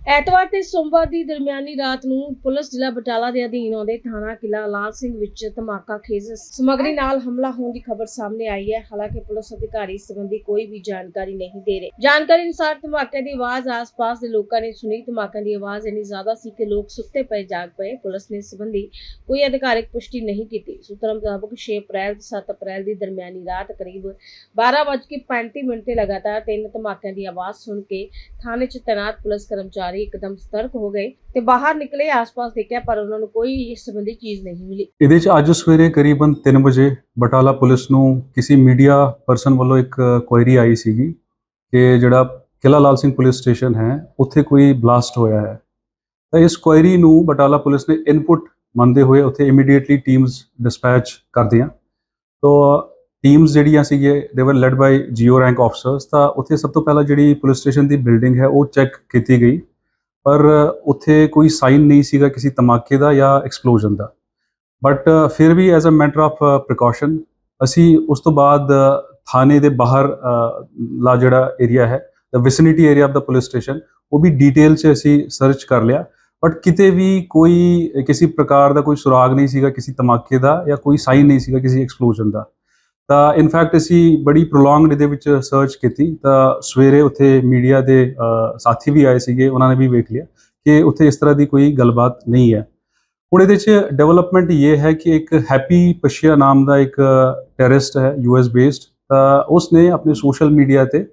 ਐਤਵਾਰ ਤੇ ਸੋਮਵਾਰ ਦੀ ਦਰਮਿਆਨੀ ਰਾਤ ਨੂੰ ਪੁਲਿਸ ਜ਼ਿਲ੍ਹਾ ਬਟਾਲਾ ਦੇ ਅਧੀਨ ਆਉਂਦੇ ਥਾਣਾ ਕਿਲਾ ਲਾਲ ਸਿੰਘ ਵਿੱਚ ਧਮਾਕਾ ਖੇਜ਼ ਸਮਗਰੀ ਨਾਲ ਹਮਲਾ ਹੋਣ ਦੀ ਖਬਰ ਸਾਹਮਣੇ ਆਈ ਹੈ। ਹਾਲਾਂਕਿ ਪੁਲਿਸ ਅਧਿਕਾਰੀ ਇਸ ਸੰਬੰਧੀ ਕੋਈ ਵੀ ਜਾਣਕਾਰੀ ਨਹੀਂ ਦੇ ਰਹੇ। ਜਾਣਕਾਰੀ ਅਨੁਸਾਰ ਧਮਾਕੇ ਦੀ ਆਵਾਜ਼ ਆਸ-ਪਾਸ ਦੇ ਲੋਕਾਂ ਨੇ ਸੁਣੀ। ਧਮਾਕੇ ਦੀ ਆਵਾਜ਼ ਇੰਨੀ ਜ਼ਿਆਦਾ ਸੀ ਕਿ ਲੋਕ ਸੁੱਤੇ ਪਏ, ਜਾਗ ਪਏ। ਪੁਲਿਸ ਨੇ ਇਸ ਸੰਬੰਧੀ ਕੋਈ ਅਧਿਕਾਰਿਕ ਪੁਸ਼ਟੀ ਨਹੀਂ ਕੀਤੀ। ਸੂਤਰਾਂ ਮੁਤਾਬਕ 6 ਅਪ੍ਰੈਲ ਤੇ 7 ਅਪ੍ਰੈਲ ਦੀ ਦਰਮਿਆਨੀ ਰਾਤ ਕਰੀਬ 12:35 ਮਿੰਟ ਤੇ ਲਗਾਤਾਰ ਤਿੰਨ ਧਮਾਕਿਆਂ ਦੀ ਆਵਾਜ਼ ਸੁਣ ਕੇ ਥਾਣੇ 'ਚ ਤੈਨਾਤ ਪੁਲਿਸ ਕਰਮਚਾਰੀ ਇੱਕਦਮ ਸਤਰਕ ਹੋ ਗਏ ਤੇ ਬਾਹਰ ਨਿਕਲੇ ਆਸ-ਪਾਸ ਦੇਖਿਆ, ਪਰ ਉਹਨਾਂ ਨੂੰ ਕੋਈ ਇਸ ਸੰਬੰਧੀ ਚੀਜ਼ ਨਹੀਂ ਮਿਲੀ। ਇਹਦੇ ਚ ਅੱਜ ਸਵੇਰੇ ਕਰੀਬਨ 3 ਵਜੇ ਬਟਾਲਾ ਪੁਲਿਸ ਨੂੰ ਕਿਸੇ ਮੀਡੀਆ ਪਰਸਨ ਵੱਲੋਂ ਇੱਕ ਕੁਐਰੀ ਆਈ ਸੀਗੀ ਕਿ ਜਿਹੜਾ ਕਿਲਾ ਲਾਲ ਸਿੰਘ ਪੁਲਿਸ ਸਟੇਸ਼ਨ ਹੈ, ਉੱਥੇ ਕੋਈ ਬਲਾਸਟ ਹੋਇਆ ਹੈ। ਤਾਂ ਇਸ ਕੁਐਰੀ ਨੂੰ ਬਟਾਲਾ ਪੁਲਿਸ ਨੇ ਇਨਪੁਟ ਮੰਨਦੇ ਹੋਏ ਉੱਥੇ ਇਮੀਡੀਏਟਲੀ ਟੀਮਸ ਡਿਸਪੈਚ ਕਰਦੀਆਂ। ਤੋ ਟੀਮਸ ਜਿਹੜੀਆਂ ਸੀਗੇ ਦੇ were led by GO rank officers ਤਾਂ ਉੱਥੇ ਸਭ ਤੋਂ ਪਹਿਲਾਂ ਜਿਹੜੀ ਪੁਲਿਸ ਸਟੇਸ਼ਨ ਦੀ ਬਿਲਡਿੰਗ ਹੈ, ਉਹ ਚੈੱਕ ਕੀਤੀ ਗਈ। ਪਰ ਉੱਥੇ ਕੋਈ ਸਾਈਨ ਨਹੀਂ ਸੀਗਾ ਕਿਸੇ ਧਮਾਕੇ ਦਾ ਜਾਂ ਐਕਸਪਲੋਜਨ ਦਾ। ਬਟ ਫਿਰ ਵੀ as a matter of precaution ਅਸੀਂ ਉਸ ਤੋਂ ਬਾਅਦ ਥਾਣੇ ਦੇ ਬਾਹਰ ਲਾ ਜਿਹੜਾ ਏਰੀਆ ਹੈ the vicinity area of the police station ਉਹ ਵੀ ਡਿਟੇਲ 'ਚ ਅਸੀਂ ਸਰਚ ਕਰ ਲਿਆ। ਬਟ ਕਿਤੇ ਵੀ ਕੋਈ, ਕਿਸੇ ਪ੍ਰਕਾਰ ਦਾ ਕੋਈ ਸੁਰਾਗ ਨਹੀਂ ਸੀਗਾ, ਕਿਸੇ ਧਮਾਕੇ ਦਾ ਜਾਂ ਕੋਈ ਸਾਈਨ ਨਹੀਂ ਸੀਗਾ, ਕਿਸੇ ਐਕਸਪਲੋਜਨ ਦਾ। ਤਾਂ ਇਨਫੈਕਟ ਅਸੀਂ ਬੜੀ ਪ੍ਰੋਲੋਂਗਡ ਇਹਦੇ ਵਿੱਚ ਸਰਚ ਕੀਤੀ, ਤਾਂ ਸਵੇਰੇ ਉੱਥੇ ਮੀਡੀਆ ਦੇ ਸਾਥੀ ਵੀ ਆਏ ਸੀਗੇ, ਉਹਨਾਂ ਨੇ ਵੀ ਵੇਖ ਲਿਆ ਕਿ ਉੱਥੇ ਇਸ ਤਰ੍ਹਾਂ ਦੀ ਕੋਈ ਗੱਲਬਾਤ ਨਹੀਂ ਹੈ। ਹੁਣ ਇਹਦੇ 'ਚ ਡਿਵੈਲਪਮੈਂਟ ਇਹ ਹੈ ਕਿ ਇੱਕ ਹੈਪੀ ਪਸ਼ੀਆ ਨਾਮ ਦਾ ਇੱਕ ਟੈਰਰਿਸਟ ਹੈ ਯੂਐਸ ਬੇਸਡ ਤਾਂ ਉਸਨੇ ਆਪਣੇ ਸੋਸ਼ਲ ਮੀਡੀਆ ਤੇ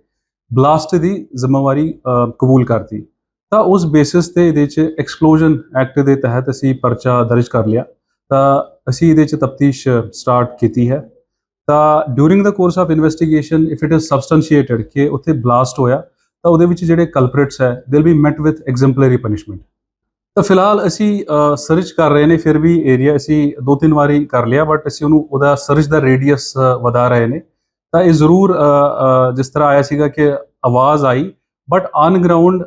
ਬਲਾਸਟ ਦੀ ਜ਼ਿੰਮੇਵਾਰੀ ਕਬੂਲ ਕਰਤੀ। ਤਾਂ ਉਸ ਬੇਸਿਸ ਤੇ ਇਹਦੇ 'ਚ ਐਕਸਪਲੋਜਨ ਐਕਟ ਦੇ ਤਹਿਤ ਅਸੀਂ ਪਰਚਾ ਦਰਜ ਕਰ ਲਿਆ। ਤਾਂ ਅਸੀਂ ਇਹਦੇ 'ਚ ਤਫਤੀਸ਼ ਸਟਾਰਟ ਕੀਤੀ ਹੈ। ਤਾਂ during the course of investigation if it is substantiated ਕਿ ਉੱਥੇ ਬਲਾਸਟ ਹੋਇਆ, ਤਾਂ ਉਹਦੇ ਵਿੱਚ ਜਿਹੜੇ ਕਲਪ੍ਰਿਟਸ ਹੈ they will be met with exemplary punishment ਤਾਂ ਫਿਲਹਾਲ ਅਸੀਂ ਸਰਚ ਕਰ ਰਹੇ ਨੇ, ਫਿਰ ਵੀ ਏਰੀਆ ਅਸੀਂ ਦੋ ਤਿੰਨ ਵਾਰੀ ਕਰ ਲਿਆ ਬਟ ਅਸੀਂ ਉਹਨੂੰ, ਉਹਦਾ ਸਰਚ ਦਾ ਰੇਡੀਅਸ ਵਧਾ ਰਹੇ ਨੇ। ਤਾਂ ਇਹ ਜ਼ਰੂਰ ਜਿਸ ਤਰ੍ਹਾਂ ਆਇਆ ਸੀਗਾ ਕਿ ਆਵਾਜ਼ ਆਈ ਬਟ ਔਨ ਗਰਾਊਂਡ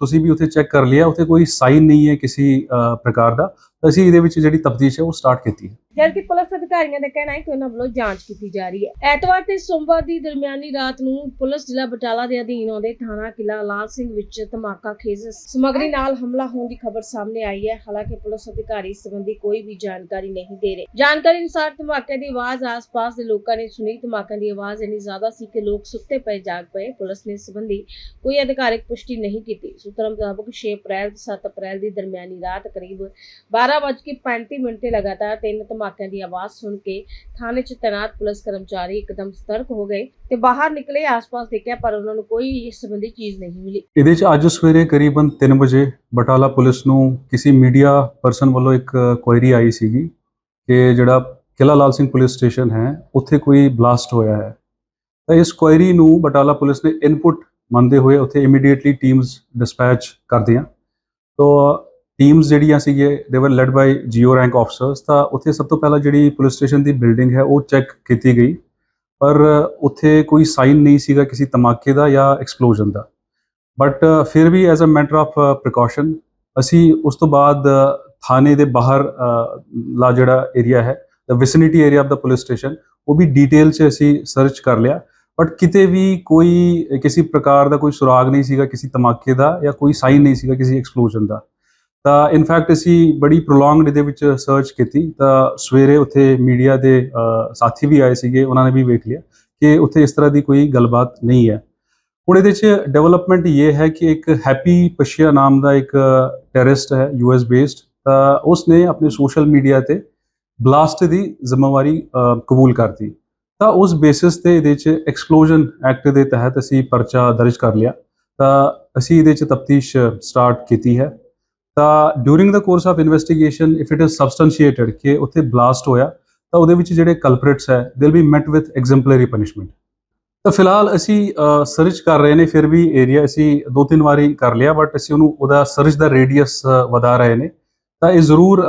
ਤੁਸੀਂ ਵੀ ਉੱਥੇ ਚੈੱਕ ਕਰ ਲਿਆ, ਉੱਥੇ ਕੋਈ ਸਾਈਨ ਨਹੀਂ ਹੈ ਕਿਸੇ ਪ੍ਰਕਾਰ ਦਾ। ਤਾਂ ਅਸੀਂ ਇਹਦੇ ਵਿੱਚ ਜਿਹੜੀ ਤਫਤੀਸ਼ ਹੈ, ਉਹ ਸਟਾਰਟ ਕੀਤੀ ਹੈ। ਜਦਕਿ ਪੁਲਿਸ ਅਧਿਕਾਰੀਆਂ ਦਾ ਕਹਿਣਾ ਹੈ ਕਿ ਉਹਨਾਂ ਵੱਲੋਂ ਜਾਂਚ ਕੀਤੀ ਜਾ ਰਹੀ ਹੈ। ਐਤਵਾਰ ਤੇ ਸੋਮਵਾਰ ਦੀ ਦਰਮਿਆਨੀ ਰਾਤ ਨੂੰ ਪੁਲਿਸ ਜ਼ਿਲ੍ਹਾ ਬਟਾਲਾ ਦੇ ਅਧੀਨ ਆਉਂਦੇ ਥਾਣਾ ਕਿਲਾ ਲਾਲ ਸਿੰਘ ਵਿੱਚ ਧਮਾਕਾ ਖੇਜ਼ ਸਮਗਰੀ ਨਾਲ ਹਮਲਾ ਹੋਣ ਦੀ ਖਬਰ ਸਾਹਮਣੇ ਆਈ ਹੈ। ਹਾਲਾਂਕਿ ਪੁਲਿਸ ਅਧਿਕਾਰੀ ਇਸ ਸੰਬੰਧੀ ਕੋਈ ਵੀ ਜਾਣਕਾਰੀ ਨਹੀਂ ਦੇ ਰਹੇ। ਜਾਣਕਾਰੀ ਅਨੁਸਾਰ ਧਮਾਕੇ ਦੀ ਆਵਾਜ਼ ਆਸ-ਪਾਸ ਦੇ ਲੋਕਾਂ ਨੇ ਸੁਣੀ। ਧਮਾਕੇ ਦੀ ਆਵਾਜ਼ ਇੰਨੀ ਜ਼ਿਆਦਾ ਸੀ ਕਿ ਲੋਕ ਸੁੱਤੇ ਪਏ, ਜਾਗ ਪਏ। ਪੁਲਿਸ ਨੇ ਇਸ ਸੰਬੰਧੀ ਕੋਈ ਅਧਿਕਾਰਿਕ ਪੁਸ਼ਟੀ ਨਹੀਂ ਕੀਤੀ। ਸੂਤਰਾਂ ਮੁਤਾਬਕ 6 ਅਪ੍ਰੈਲ ਤੇ 7 ਅਪ੍ਰੈਲ ਦੀ ਦਰਮਿਆਨੀ ਰਾਤ ਕਰੀਬ 12:35 ਮਿੰਟ ਤੇ ਲਗਾਤਾਰ ਤਿੰਨ ਧਮਾਕਿਆਂ ਦੀ ਆਵਾਜ਼ ਸੁਣ ਕੇ ਥਾਣੇ 'ਚ ਤੈਨਾਤ ਪੁਲਿਸ ਕਰਮਚਾਰੀ ਇੱਕਦਮ ਸਤਰਕ ਹੋ ਗਏ ਤੇ ਬਾਹਰ ਨਿਕਲੇ ਆਸ-ਪਾਸ ਦੇਖਿਆ, ਪਰ ਉਹਨਾਂ ਨੂੰ ਕੋਈ ਇਸ ਸੰਬੰਧੀ ਚੀਜ਼ ਨਹੀਂ ਮਿਲੀ। ਇਹਦੇ 'ਚ ਅੱਜ ਸਵੇਰੇ ਕਰੀਬਨ 3 ਵਜੇ ਬਟਾਲਾ ਪੁਲਿਸ ਨੂੰ ਕਿਸੇ ਮੀਡੀਆ ਪਰਸਨ ਵੱਲੋਂ ਇੱਕ ਕੁਐਰੀ ਆਈ ਸੀਗੀ ਕਿ ਜਿਹੜਾ ਕਿਲਾ ਲਾਲ ਸਿੰਘ ਪੁਲਿਸ ਸਟੇਸ਼ਨ ਹੈ, ਉੱਥੇ ਕੋਈ ਬਲਾਸਟ ਹੋਇਆ ਹੈ। ਤਾਂ ਇਸ ਕੁਐਰੀ ਨੂੰ ਬਟਾਲਾ ਪੁਲਿਸ ਨੇ ਇਨਪੁਟ ਮੰਨਦੇ ਹੋਏ ਉੱਥੇ ਇਮੀਡੀਏਟਲੀ ਟੀਮਸ ਡਿਸਪੈਚ ਕਰਦੀਆਂ ਤੋ ਟੀਮਸ ਜਿਹੜੀਆਂ ਸੀਗੇ ਦੇ were led by GO rank officers ਤਾਂ ਉੱਥੇ ਸਭ ਤੋਂ ਪਹਿਲਾਂ ਜਿਹੜੀ ਪੁਲਿਸ ਸਟੇਸ਼ਨ ਦੀ ਬਿਲਡਿੰਗ ਹੈ, ਉਹ ਚੈੱਕ ਕੀਤੀ ਗਈ। ਪਰ ਉੱਥੇ ਕੋਈ ਸਾਈਨ ਨਹੀਂ ਸੀਗਾ ਕਿਸੇ ਧਮਾਕੇ ਦਾ ਜਾਂ ਐਕਸਪਲੋਜਨ ਦਾ। ਬਟ ਫਿਰ ਵੀ as a matter of precaution ਅਸੀਂ ਉਸ ਤੋਂ ਬਾਅਦ ਥਾਣੇ ਦੇ ਬਾਹਰ ਲਾ ਜਿਹੜਾ ਏਰੀਆ ਹੈ the vicinity area of the police station ਉਹ ਵੀ ਡਿਟੇਲ 'ਚ ਅਸੀਂ ਸਰਚ ਕਰ ਲਿਆ। ਬਟ ਕਿਤੇ ਵੀ ਕੋਈ, ਕਿਸੇ ਪ੍ਰਕਾਰ ਦਾ ਕੋਈ ਸੁਰਾਗ ਨਹੀਂ ਸੀਗਾ, ਕਿਸੇ ਧਮਾਕੇ ਦਾ ਜਾਂ ਕੋਈ ਸਾਈਨ ਨਹੀਂ ਸੀਗਾ, ਕਿਸੇ ਐਕਸਪਲੋਜਨ ਦਾ। ਤਾਂ ਇਨਫੈਕਟ ਅਸੀਂ ਬੜੀ ਪ੍ਰੋਲੋਂਗਡ ਇਹਦੇ ਵਿੱਚ ਸਰਚ ਕੀਤੀ, ਤਾਂ ਸਵੇਰੇ ਉੱਥੇ ਮੀਡੀਆ ਦੇ ਸਾਥੀ ਵੀ ਆਏ ਸੀਗੇ, ਉਹਨਾਂ ਨੇ ਵੀ ਵੇਖ ਲਿਆ ਕਿ ਉੱਥੇ ਇਸ ਤਰ੍ਹਾਂ ਦੀ ਕੋਈ ਗੱਲਬਾਤ ਨਹੀਂ ਹੈ। ਹੁਣ ਇਹਦੇ 'ਚ ਡਿਵੈਲਪਮੈਂਟ ਇਹ ਹੈ ਕਿ ਇੱਕ ਹੈਪੀ ਪਸ਼ੀਆ ਨਾਮ ਦਾ ਇੱਕ ਟੈਰਰਿਸਟ ਹੈ ਯੂਐਸ ਬੇਸਡ ਤਾਂ ਉਸਨੇ ਆਪਣੇ ਸੋਸ਼ਲ ਮੀਡੀਆ ਤੇ ਬਲਾਸਟ ਦੀ ਜ਼ਿੰਮੇਵਾਰੀ ਕਬੂਲ ਕਰਤੀ ਤਾਂ ਉਸ ਬੇਸਿਸ ਤੇ ਇਹਦੇ 'ਚ ਐਕਸਪਲੋਜਨ ਐਕਟ ਦੇ ਤਹਿਤ ਅਸੀਂ ਪਰਚਾ ਦਰਜ ਕਰ ਲਿਆ। ਤਾਂ ਅਸੀਂ ਇਹਦੇ 'ਚ ਤਫਤੀਸ਼ ਸਟਾਰਟ ਕੀਤੀ ਹੈ। ਤਾਂ during the course of investigation if it is substantiated ਕਿ ਉੱਥੇ ਬਲਾਸਟ ਹੋਇਆ, ਤਾਂ ਉਹਦੇ ਵਿੱਚ ਜਿਹੜੇ ਕਲਪ੍ਰਿਟਸ ਹੈ they will be met with exemplary punishment ਤਾਂ ਫਿਲਹਾਲ ਅਸੀਂ ਸਰਚ ਕਰ ਰਹੇ ਨੇ, ਫਿਰ ਵੀ ਏਰੀਆ ਅਸੀਂ ਦੋ ਤਿੰਨ ਵਾਰੀ ਕਰ ਲਿਆ ਬਟ ਅਸੀਂ ਉਹਨੂੰ, ਉਹਦਾ ਸਰਚ ਦਾ ਰੇਡੀਅਸ ਵਧਾ ਰਹੇ ਨੇ। ਤਾਂ ਇਹ ਜ਼ਰੂਰ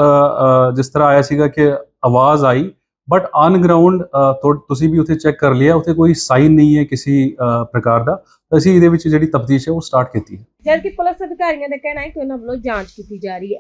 ਜਿਸ ਤਰ੍ਹਾਂ ਆਇਆ ਸੀਗਾ ਕਿ ਆਵਾਜ਼ ਆਈ ਬਟ ਔਨ ਗਰਾਊਂਡ ਤੁਸੀਂ ਵੀ ਉੱਥੇ ਚੈੱਕ ਕਰ ਲਿਆ, ਉੱਥੇ ਕੋਈ ਸਾਈਨ ਨਹੀਂ ਹੈ ਕਿਸੇ ਪ੍ਰਕਾਰ ਦਾ। ਅਸੀਂ ਇਹਦੇ ਵਿੱਚ ਜਿਹੜੀ ਤਫਤੀਸ਼ ਹੈ ਉਹ ਸਟਾਰਟ ਕੀਤੀ ਹੈ। ਜਦਕਿ ਪੁਲਿਸ ਅਧਿਕਾਰੀਆਂ ਦਾ ਕਹਿਣਾ ਹੈ ਕਿ ਉਹਨਾਂ ਵੱਲੋਂ ਜਾਂਚ ਕੀਤੀ ਜਾ ਰਹੀ ਹੈ।